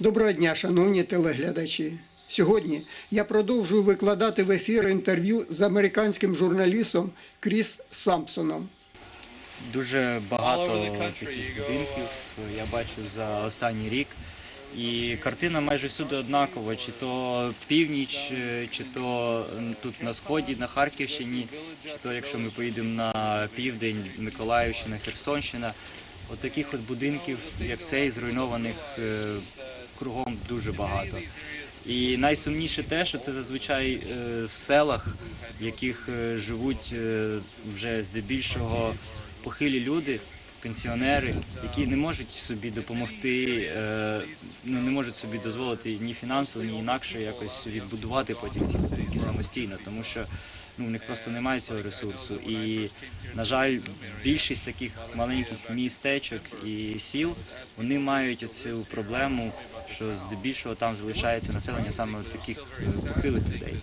Доброго дня, шановні телеглядачі. Сьогодні я продовжую викладати в ефір інтерв'ю з американським журналістом Кріс Сампсоном. Дуже багато таких будинків я бачу за останній рік. І картина майже всюди однакова, чи то північ, е, чи то тут на сході, на Харківщині, чи то якщо ми поїдемо на південь, Миколаївщина, Херсонщина. От таких от будинків, як цей, зруйнованих е, кругом дуже багато. І найсумніше те, що це зазвичай е, в селах, в яких е, живуть е, вже здебільшого похилі люди, пенсіонери, які не можуть собі допомогти, ну не можуть собі дозволити ні фінансово, ні інакше якось відбудувати потім ці будинки самостійно, тому що ну в них просто немає цього ресурсу. І на жаль, більшість таких маленьких містечок і сіл вони мають оцю проблему, що здебільшого там залишається населення саме таких похилих людей,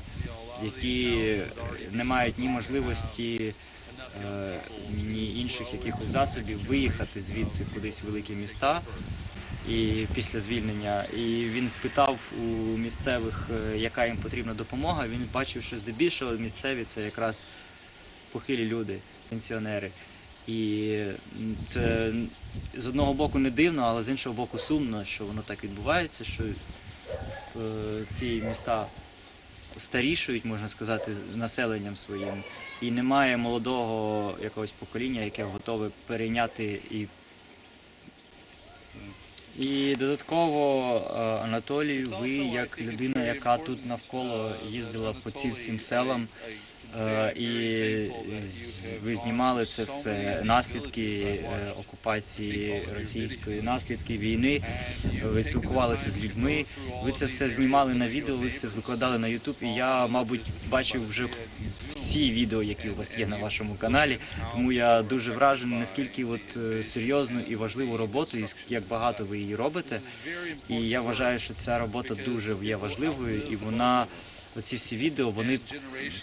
які не мають ні можливості е, ні інших якихось засобів виїхати звідси кудись в великі міста і після звільнення. І він питав у місцевих, е, яка їм потрібна допомога. Він бачив, що здебільшого місцеві це якраз похилі люди, пенсіонери. І це з одного боку не дивно, але з іншого боку сумно, що воно так відбувається, що е, ці міста старішують, можна сказати, населенням своїм, і немає молодого якогось покоління, яке готове перейняти і. І додатково, е, Анатолію, ви як людина, яка тут навколо їздила по цим всім селам, е, і ви знімали це все, наслідки е, окупації російської, наслідки війни. Ви спілкувалися з людьми. Ви це все знімали на відео, ви це викладали на Ютуб. І я, мабуть, бачив вже всі відео, які у вас є на вашому каналі. Тому я дуже вражений, наскільки от е, серйозну і важливу роботу, і як багато ви її робите. І я вважаю, що ця робота дуже є важливою, і вона. Оці всі відео вони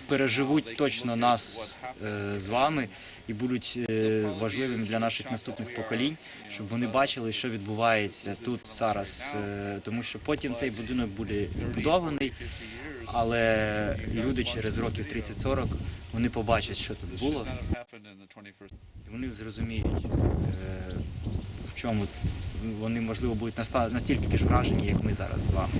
переживуть точно нас е, з вами і будуть е, важливими для наших наступних поколінь, щоб вони бачили, що відбувається тут зараз. Е, тому що потім цей будинок буде відбудований, але люди через років 30-40 вони побачать, що тут було, і вони зрозуміють, е, в чому вони можливо будуть настільки ж вражені, як ми зараз з вами.